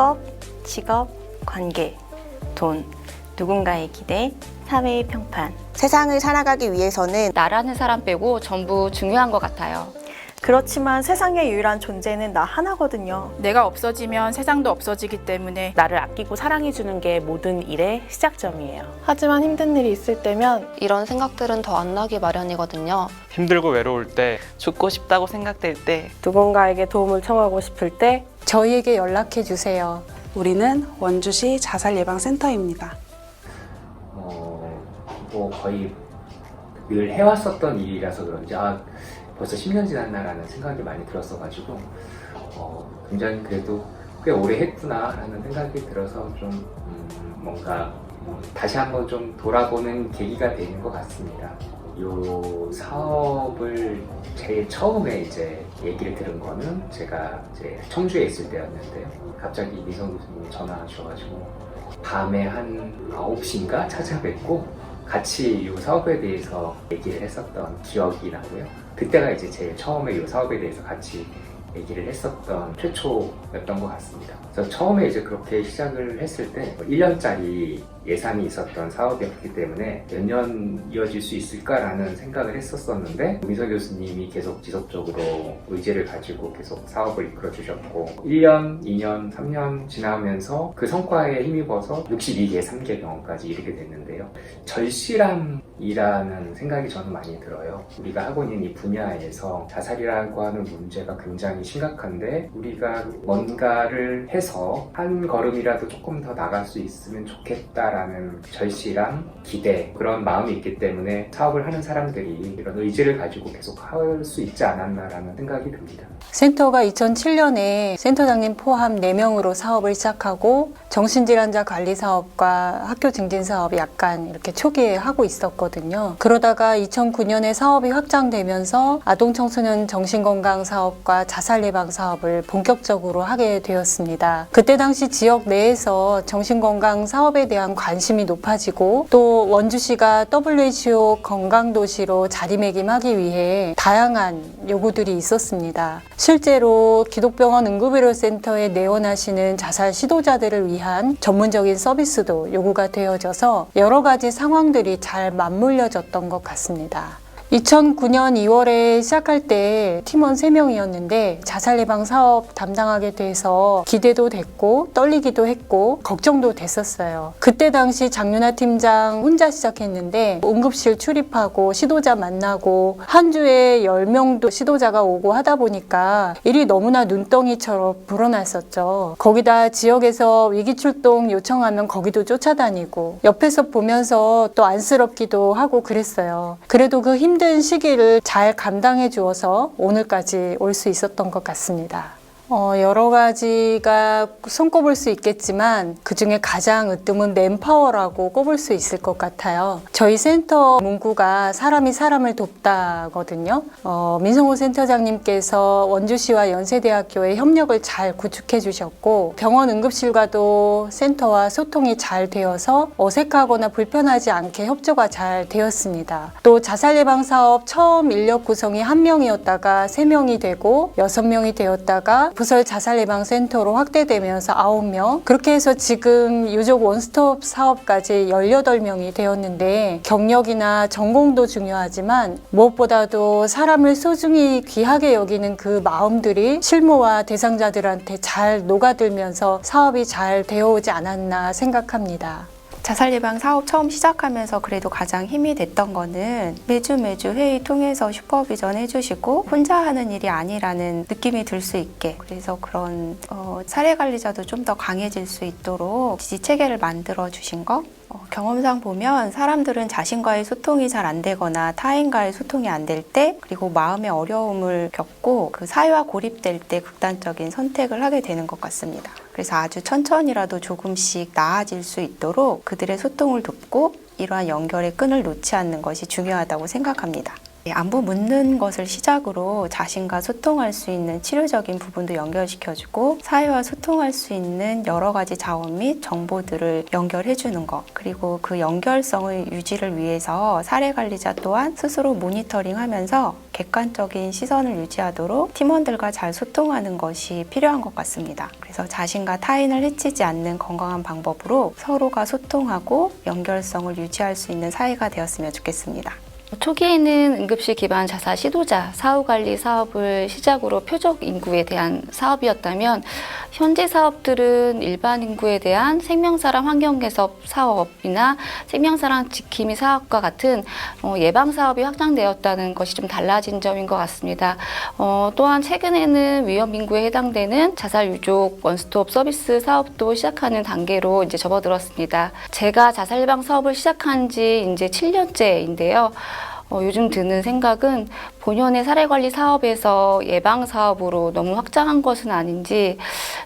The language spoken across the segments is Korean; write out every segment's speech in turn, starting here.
학업, 직업, 관계, 돈, 누군가의 기대, 사회의 평판. 세상을 살아가기 위해서는 나라는 사람 빼고 전부 중요한 것 같아요. 그렇지만 세상에 유일한 존재는 나 하나거든요. 내가 없어지면 세상도 없어지기 때문에 나를 아끼고 사랑해주는 게 모든 일의 시작점이에요. 하지만 힘든 일이 있을 때면 이런 생각들은 더 안 나기 마련이거든요. 힘들고 외로울 때 죽고 싶다고 생각될 때 누군가에게 도움을 청하고 싶을 때 저희에게 연락해 주세요. 우리는 원주시 자살예방센터입니다. 어, 뭐 거의 늘 해왔었던 일이라서 그런지 아 벌써 10년 지났나라는 생각이 많이 들었어가지고 어, 굉장히 그래도 꽤 오래 했구나라는 생각이 들어서 좀 음, 뭔가 음, 다시 한번 좀 돌아보는 계기가 되는 것 같습니다. 이 사업을 제일 처음에 이제 얘기를 들은 거는 제가 이제 청주에 있을 때였는데요. 갑자기 미성 교수님이 전화 주셔가지고 밤에 한 9시인가 찾아뵙고 같이 이 사업에 대해서 얘기를 했었던 기억이 나고요. 그때가 이제 제일 처음에 이 사업에 대해서 같이 얘기를 했었던 최초였던 것 같습니다. 그래서 처음에 이제 그렇게 시작을 했을 때 1년짜리 예산이 있었던 사업이었기 때문에 몇 년 이어질 수 있을까라는 생각을 했었었는데 미서 교수님이 계속 지속적으로 의지를 가지고 계속 사업을 이끌어 주셨고 1년, 2년, 3년 지나면서 그 성과에 힘입어서 62개 3개 병원까지 이르게 됐는데요. 절실함이라는 생각이 저는 많이 들어요. 우리가 하고 있는 이 분야에서 자살이라고 하는 문제가 굉장히 심각한데 우리가 뭔가를 해서 한 걸음이라도 조금 더 나갈 수 있으면 좋겠다라는 절실함, 기대 그런 마음이 있기 때문에 사업을 하는 사람들이 이런 의지를 가지고 계속 할 수 있지 않았나라는 생각이 듭니다. 센터가 2007년에 센터장님 포함 4명으로 사업을 시작하고 정신질환자 관리 사업과 학교 증진 사업 약간 이렇게 초기에 하고 있었거든요. 그러다가 2009년에 사업이 확장되면서 아동 청소년 정신건강 사업과 자살 예방 사업을 본격적으로 하게 되었습니다. 그때 당시 지역 내에서 정신건강 사업에 대한 관심이 높아지고 또 원주시가 WHO 건강도시로 자리매김하기 위해 다양한 요구들이 있었습니다. 실제로 기독병원 응급의료센터에 내원하시는 자살 시도자들을 위한 전문적인 서비스도 요구가 되어져서 여러 가지 상황들이 잘 맞물려졌던 것 같습니다. 2009년 2월에 시작할 때 팀원 3명이었는데 자살 예방 사업 담당하게 돼서 기대도 됐고 떨리기도 했고 걱정도 됐었어요. 그때 당시 장윤아 팀장 혼자 시작했는데 응급실 출입하고 시도자 만나고 한 주에 10명도 시도자가 오고 하다 보니까 일이 너무나 눈덩이처럼 불어났었죠. 거기다 지역에서 위기 출동 요청하면 거기도 쫓아다니고 옆에서 보면서 또 안쓰럽기도 하고 그랬어요. 그래도 그 힘든 시기를 잘 감당해 주어서 오늘까지 올 수 있었던 것 같습니다. 어, 여러 가지가 손꼽을 수 있겠지만 그 중에 가장 으뜸은 맨파워라고 꼽을 수 있을 것 같아요. 저희 센터 문구가 사람이 사람을 돕다거든요. 어, 민성호 센터장님께서 원주시와 연세대학교의 협력을 잘 구축해 주셨고 병원 응급실과도 센터와 소통이 잘 되어서 어색하거나 불편하지 않게 협조가 잘 되었습니다. 또 자살 예방 사업 처음 인력 구성이 한 명이었다가 세 명이 되고 여섯 명이 되었다가 부설 자살 예방 센터로 확대되면서 9명 그렇게 해서 지금 유족 원스톱 사업까지 18명이 되었는데 경력이나 전공도 중요하지만 무엇보다도 사람을 소중히 귀하게 여기는 그 마음들이 실무와 대상자들한테 잘 녹아들면서 사업이 잘 되어오지 않았나 생각합니다. 자살 예방 사업 처음 시작하면서 그래도 가장 힘이 됐던 거는 매주 매주 회의 통해서 슈퍼비전 해주시고 혼자 하는 일이 아니라는 느낌이 들 수 있게. 그래서 그런 어, 사례 관리자도 좀 더 강해질 수 있도록 지지 체계를 만들어 주신 거 어, 경험상 보면 사람들은 자신과의 소통이 잘 안 되거나 타인과의 소통이 안 될 때 그리고 마음의 어려움을 겪고 그 사회와 고립될 때 극단적인 선택을 하게 되는 것 같습니다. 그래서 아주 천천히라도 조금씩 나아질 수 있도록 그들의 소통을 돕고 이러한 연결의 끈을 놓지 않는 것이 중요하다고 생각합니다. 안부 묻는 것을 시작으로 자신과 소통할 수 있는 치료적인 부분도 연결시켜주고 사회와 소통할 수 있는 여러 가지 자원 및 정보들을 연결해주는 것 그리고 그 연결성의 유지를 위해서 사례 관리자 또한 스스로 모니터링하면서 객관적인 시선을 유지하도록 팀원들과 잘 소통하는 것이 필요한 것 같습니다. 그래서 자신과 타인을 해치지 않는 건강한 방법으로 서로가 소통하고 연결성을 유지할 수 있는 사회가 되었으면 좋겠습니다. 초기에는 응급실 기반 자살 시도자 사후 관리 사업을 시작으로 표적 인구에 대한 사업이었다면 현재 사업들은 일반 인구에 대한 생명사랑 환경개섭 사업이나 생명사랑 지킴이 사업과 같은 어, 예방 사업이 확장되었다는 것이 좀 달라진 점인 것 같습니다. 어, 또한 최근에는 위험 인구에 해당되는 자살 유족 원스톱 서비스 사업도 시작하는 단계로 이제 접어들었습니다. 제가 자살 예방 사업을 시작한 지 이제 7년째인데요. 어, 요즘 드는 생각은 본연의 사례 관리 사업에서 예방 사업으로 너무 확장한 것은 아닌지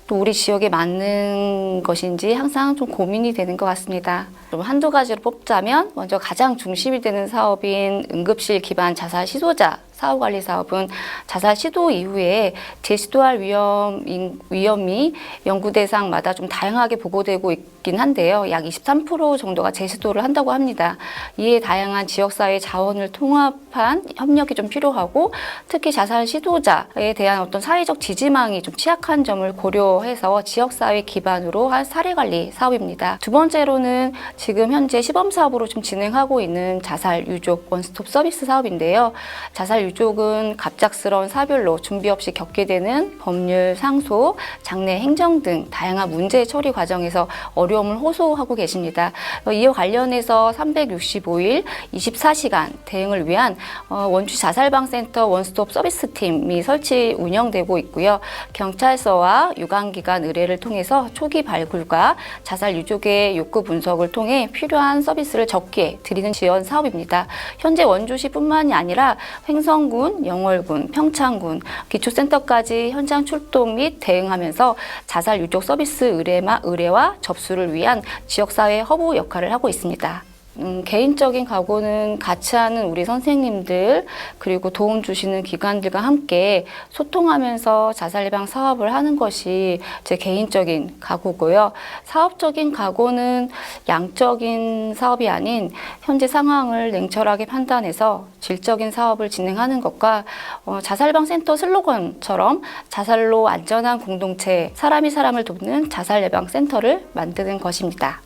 또 우리 지역에 맞는 것인지 항상 좀 고민이 되는 것 같습니다. 좀 한두 가지로 뽑자면 먼저 가장 중심이 되는 사업인 응급실 기반 자살 시도자 사후 관리 사업은 자살 시도 이후에 재시도할 위험, 위험이 연구 대상마다 좀 다양하게 보고되고 있긴 한데요. 약 23% 정도가 재시도를 한다고 합니다. 이에 다양한 지역사회 자원을 통합한 협력이 좀 필요하고 특히 자살 시도자에 대한 어떤 사회적 지지망이 좀 취약한 점을 고려해서 지역사회 기반으로 한 사례 관리 사업입니다. 두 번째로는 지금 현재 시범 사업으로 좀 진행하고 있는 자살 유족 원스톱 서비스 사업인데요. 자살 유족 은 갑작스러운 사별로 준비 없이 겪게 되는 법률 상소, 장래 행정 등 다양한 문제 처리 과정에서 어려움을 호소하고 계십니다. 어, 이와 관련해서 365일 24시간 대응을 위한 어, 원주 자살방센터 원스톱 서비스 팀이 설치 운영되고 있고요. 경찰서와 유관기관 의뢰를 통해서 초기 발굴과 자살 유족의 욕구 분석을 통해 필요한 서비스를 적게 드리는 지원 사업입니다. 현재 원주시뿐만이 아니라 횡성 군, 영월군, 평창군, 기초센터까지 현장 출동 및 대응하면서 자살 유족 서비스 의뢰마, 의뢰와 접수를 위한 지역사회 허브 역할을 하고 있습니다. 음, 개인적인 각오는 같이 하는 우리 선생님들 그리고 도움 주시는 기관들과 함께 소통하면서 자살 예방 사업을 하는 것이 제 개인적인 각오고요. 사업적인 각오는 양적인 사업이 아닌 현재 상황을 냉철하게 판단해서 질적인 사업을 진행하는 것과 어, 자살 예방 센터 슬로건처럼 자살로 안전한 공동체 사람이 사람을 돕는 자살 예방 센터를 만드는 것입니다.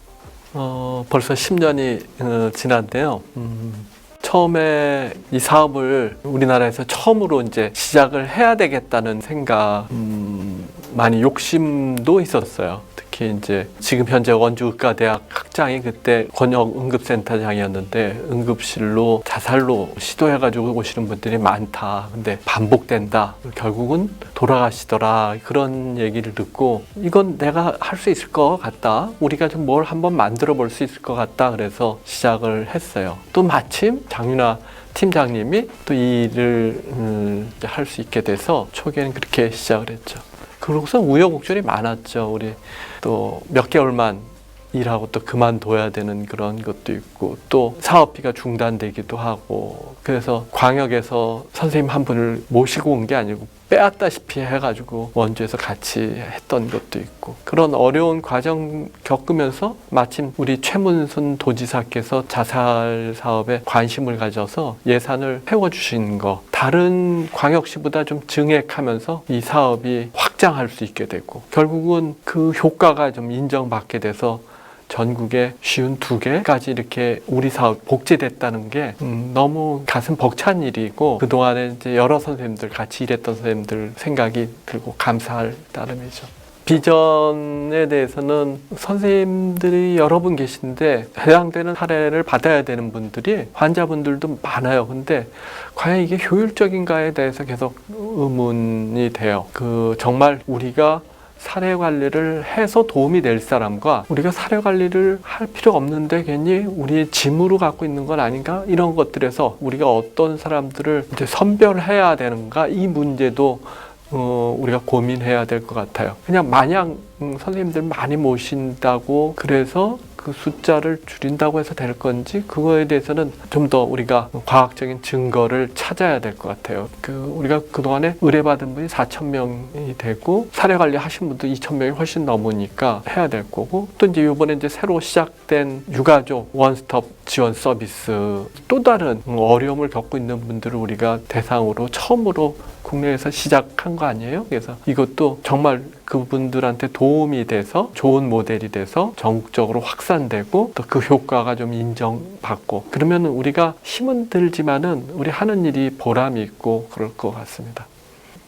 어, 벌써 10년이 어, 지났는데요. 음, 처음에 이 사업을 우리나라에서 처음으로 이제 시작을 해야 되겠다는 생각, 음, 많이 욕심도 있었어요. 특히 이제 지금 현재 원주의과 대학 학장이 그때 권역 응급센터장이었는데 응급실로 자살로 시도해가지고 오시는 분들이 많다. 근데 반복된다. 결국은 돌아가시더라. 그런 얘기를 듣고 이건 내가 할 수 있을 것 같다. 우리가 좀 뭘 한번 만들어 볼 수 있을 것 같다. 그래서 시작을 했어요. 또 마침 장윤아 팀장님이 또 이 일을 음, 할수 있게 돼서 초기에는 그렇게 시작을 했죠. 그러고서 우여곡절이 많았죠. 우리 또 몇 개월만 일하고 또 그만둬야 되는 그런 것도 있고 또 사업비가 중단되기도 하고 그래서 광역에서 선생님 한 분을 모시고 온 게 아니고 빼앗다시피 해가지고 원주에서 같이 했던 것도 있고 그런 어려운 과정 겪으면서 마침 우리 최문순 도지사께서 자살 사업에 관심을 가져서 예산을 세워주신 거 다른 광역시보다 좀 증액하면서 이 사업이 확장할 수 있게 되고 결국은 그 효과가 좀 인정받게 돼서 전국에 쉬운 두 개까지 이렇게 우리 사업 복제됐다는 게 음, 너무 가슴 벅찬 일이고 그동안에 이제 여러 선생님들 같이 일했던 선생님들 생각이 들고 감사할 따름이죠. 비전에 대해서는 선생님들이 여러 분 계신데 해당되는 사례를 받아야 되는 분들이 환자분들도 많아요. 근데 과연 이게 효율적인가에 대해서 계속 의문이 돼요. 그 정말 우리가 사례 관리를 해서 도움이 될 사람과 우리가 사례 관리를 할 필요 없는데 괜히 우리의 짐으로 갖고 있는 건 아닌가 이런 것들에서 우리가 어떤 사람들을 이제 선별해야 되는가 이 문제도 어, 우리가 고민해야 될 것 같아요. 그냥 마냥 음, 선생님들 많이 모신다고 그래서 그 그 숫자를 줄인다고 해서 될 건지 그거에 대해서는 좀 더 우리가 과학적인 증거를 찾아야 될 것 같아요. 그 우리가 그동안에 의뢰받은 분이 4천 명이 되고 사례 관리 하신 분도 2천 명이 훨씬 넘으니까 해야 될 거고 또 이제 이번에 이제 새로 시작된 유가족 원스톱 지원 서비스 또 다른 어려움을 겪고 있는 분들을 우리가 대상으로 처음으로 국내에서 시작한 거 아니에요? 그래서 이것도 정말 그분들한테 도움이 돼서 좋은 모델이 돼서 전국적으로 확산되고 또 그 효과가 좀 인정받고 그러면 우리가 힘은 들지만은 우리 하는 일이 보람이 있고 그럴 것 같습니다.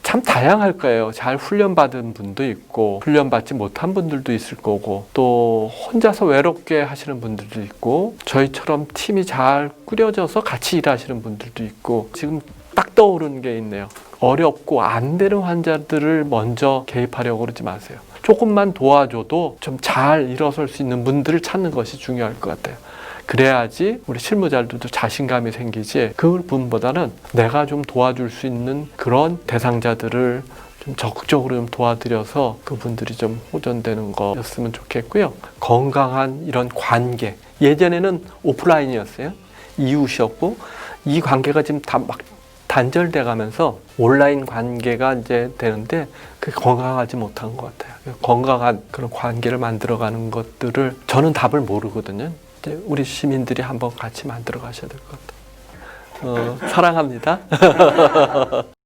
참 다양할 거예요. 잘 훈련받은 분도 있고 훈련받지 못한 분들도 있을 거고 또 혼자서 외롭게 하시는 분들도 있고 저희처럼 팀이 잘 꾸려져서 같이 일하시는 분들도 있고 지금 딱 떠오르는 게 있네요. 어렵고 안 되는 환자들을 먼저 개입하려고 그러지 마세요. 조금만 도와줘도 좀 잘 일어설 수 있는 분들을 찾는 것이 중요할 것 같아요. 그래야지 우리 실무자들도 자신감이 생기지 그 분보다는 내가 좀 도와줄 수 있는 그런 대상자들을 좀 적극적으로 좀 도와드려서 그분들이 좀 호전되는 거였으면 좋겠고요. 건강한 이런 관계. 예전에는 오프라인이었어요. 이웃이었고 이 관계가 지금 다 막 단절돼 가면서 온라인 관계가 이제 되는데 그게 건강하지 못한 것 같아요. 건강한 그런 관계를 만들어가는 것들을 저는 답을 모르거든요. 이제 우리 시민들이 한번 같이 만들어 가셔야 될 것 같아요. 어, 사랑합니다.